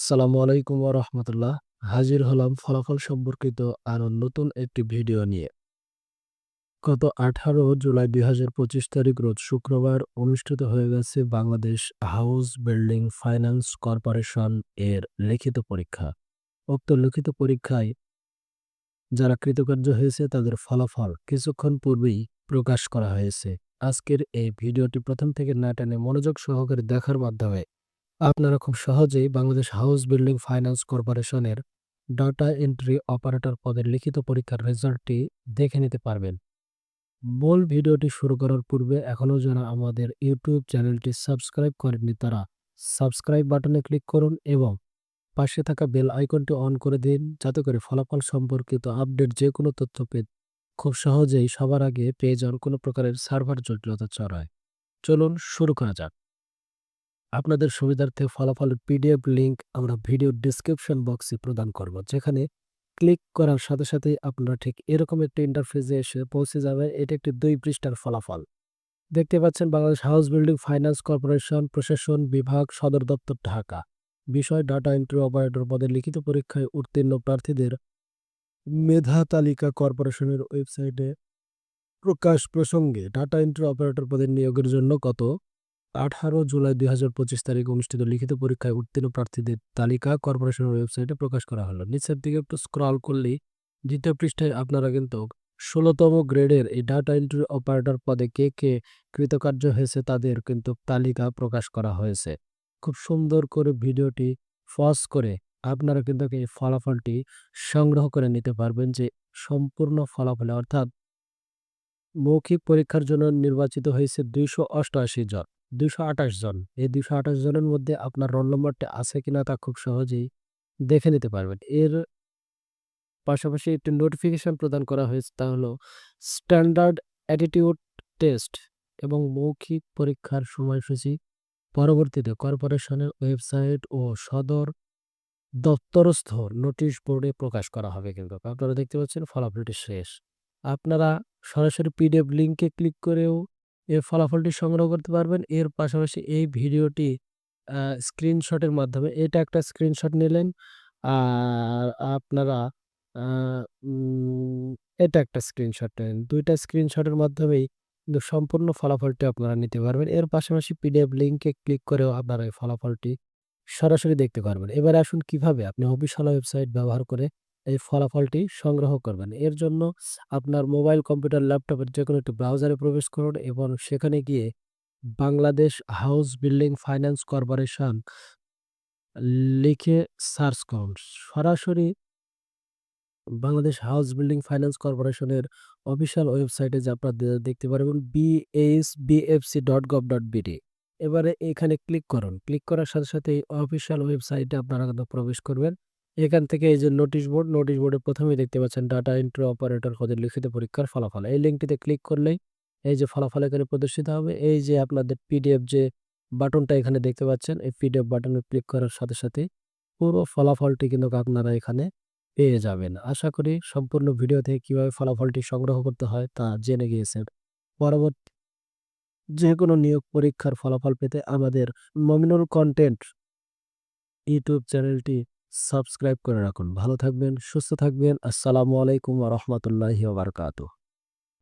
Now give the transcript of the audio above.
সালামু আলাইকুম রহমতুল্লাহ। হাজির হলাম ফলাফল সম্পর্কিত আরও নতুন একটি ভিডিও নিয়ে। গত আঠারো জুলাই দুই হাজার পঁচিশ তারিখ রোজ শুক্রবার অনুষ্ঠিত হয়ে গেছে Bangladesh house building finance corporation এর লিখিত পরীক্ষা। উক্ত লিখিত পরীক্ষায় যারা কৃতকার্য হয়েছে তাদের ফলাফল কিছুক্ষণ পূর্বেই প্রকাশ করা হয়েছে। আজকের এই ভিডিওটি প্রথম থেকে না টেনে মনোযোগ সহকারে দেখার মাধ্যমে আপনারা খুব সহজেই বাংলাদেশ হাউস বিল্ডিং ফাইন্যান্স কর্পোরেশনের ডাটা এন্ট্রি অপারেটর পদের লিখিত পরীক্ষার রেজাল্টটি দেখে নিতে পারবেন। মূল ভিডিওটি শুরু করার পূর্বে এখনও যারা আমাদের ইউটিউব চ্যানেলটি সাবস্ক্রাইব করেননি তারা সাবস্ক্রাইব বাটনে ক্লিক করুন এবং পাশে থাকা বেল আইকনটি অন করে দিন যাতে করে ফলাফল সম্পর্কিত আপডেট যে কোনো তথ্য পেতে খুব সহজেই সবার আগে পেয়ে যান কোনো প্রকারের সার্ভার জটিলতা চড়ায় চলুন শুরু করা যাক। আপনাদের সুবিধার্থে ফলাফলের পিডিএফ লিঙ্ক আমরা ভিডিও ডিসক্রিপশন বক্সে প্রদান করব, যেখানে ক্লিক করার সাথে সাথে আপনারা ঠিক এরকম একটি ইন্টারফেসে এসে পৌঁছে যাবেন। এটা একটি দুই পৃষ্ঠার ফলাফল। দেখতে পাচ্ছেন Bangladesh house building finance corporation প্রশাসন বিভাগ সদর দপ্তর ঢাকা। বিষয় ডাটা এন্ট্রি অপারেটর পদে লিখিত পরীক্ষায় উত্তীর্ণ প্রার্থীদের মেধা তালিকা কর্পোরেশনের ওয়েবসাইটে প্রকাশ প্রসঙ্গে ডাটা এন্ট্রি অপারেটর পদের নিয়োগের জন্য কত আঠারো জুলাই দুই হাজার পঁচিশ তারিখ অনুষ্ঠিত লিখিত পরীক্ষায় উত্তীর্ণ প্রার্থীদের তালিকা কর্পোরেশনের ওয়েবসাইটে প্রকাশ করা হলো। নিচের দিকে একটু স্ক্রল করলেই দ্বিতীয় পৃষ্ঠায় আপনারা কিন্তু ষোলোতম গ্রেডের এই ডাটা এন্ট্রি অপারেটর পদে কে কে কৃতকার্য হয়েছে তাদের কিন্তু তালিকা প্রকাশ করা হয়েছে। খুব সুন্দর করে ভিডিওটি ফস করে আপনারা কিন্তু এই ফলাফলটি সংগ্রহ করে নিতে পারবেন যে সম্পূর্ণ ফলাফলে অর্থাৎ মৌখিক পরীক্ষার জন্য নির্বাচিত হয়েছে দুইশো অষ্টআশি জন। দুশো আঠাশ জন। এই দুশো আঠাশ জনের মধ্যে আপনার রোল নম্বরটি আছে কিনা তা খুব সহজেই দেখে নিতে পারবেন। এর পাশাপাশি একটি নোটিফিকেশন প্রদান করা হয়েছে, তা হলো স্ট্যান্ডার্ড অ্যাটিটিউড টেস্ট এবং মৌখিক পরীক্ষার সময়সূচি পরবর্তীতে কর্পোরেশনের ওয়েবসাইট ও সদর দপ্তরস্থ নোটিশ বোর্ডে প্রকাশ করা হবে কিন্তু। আপনারা দেখতে পাচ্ছেন ফলাফলটি শেষ। আপনারা সরাসরি পিডিএফ লিঙ্কে ক্লিক করেও এর ফলাফলটি সংগ্রহ করতে পারবেন। এর পাশাপাশি এই ভিডিওটি স্ক্রিনশটের মাধ্যমে, এটা একটা স্ক্রিনশট নিলেন, আর আপনারা এটা একটা স্ক্রিনশট নেন। দুইটা স্ক্রিনশটের মাধ্যমেই কিন্তু সম্পূর্ণ ফলাফলটি আপনারা নিতে পারবেন। এর পাশাপাশি পিডিএফ লিঙ্কে ক্লিক করেও আপনারা এই ফলাফলটি সরাসরি দেখতে পারবেন। এবার আসুন কীভাবে আপনি অফিসিয়াল ওয়েবসাইট ব্যবহার করে এই ফলাফলটি সংগ্রহ করবেন। এর জন্য আপনার মোবাইল, কম্পিউটার, ল্যাপটপের যে কোনো একটি ব্রাউজারে প্রবেশ করুন এবং সেখানে গিয়ে Bangladesh house building finance corporation লিখে সার্চ করুন। সরাসরি বাংলাদেশ হাউস বিল্ডিং ফাইন্যান্স কর্পোরেশনের অফিসিয়াল ওয়েবসাইটে যে আপনারা দেখতে পারবেন BS dot gov dot BD এবারে এখানে ক্লিক করুন। ক্লিক করার সাথে সাথে অফিসিয়াল ওয়েবসাইটে আপনারা প্রবেশ করবেন। এখান থেকে এই যে নোটিশ বোর্ড নোটিশ বোর্ডে প্রথমেই দেখতে পাচ্ছেন ডাটা এন্ট্রি অপারেটর পদের লিখিত পরীক্ষার ফলাফল। এই লিঙ্কটিতে ক্লিক করলেই এই যে ফলাফল এখানে প্রদর্শিত হবে। এই যে আপনাদের পিডিএফ যে বাটনটা এখানে দেখতে পাচ্ছেন, এই পিডিএফ বাটনে ক্লিক করার সাথে সাথে পুরো ফলাফলটি কিন্তু আপনারা এখানে পেয়ে যাবেন। আশা করি সম্পূর্ণ ভিডিও থেকে কীভাবে ফলাফলটি সংগ্রহ করতে হয় তা জেনে গিয়েছেন। পরবর্তী যে কোনো নিয়োগ পরীক্ষার ফলাফল পেতে আমাদের মমিনুল কন্টেন্ট ইউটিউব চ্যানেলটি সাবস্ক্রাইব করে রাখুন। ভালো থাকবেন সুস্থ থাকবেন। আসসালামু আলাইকুম রহমতুল্লাহি বারকাতু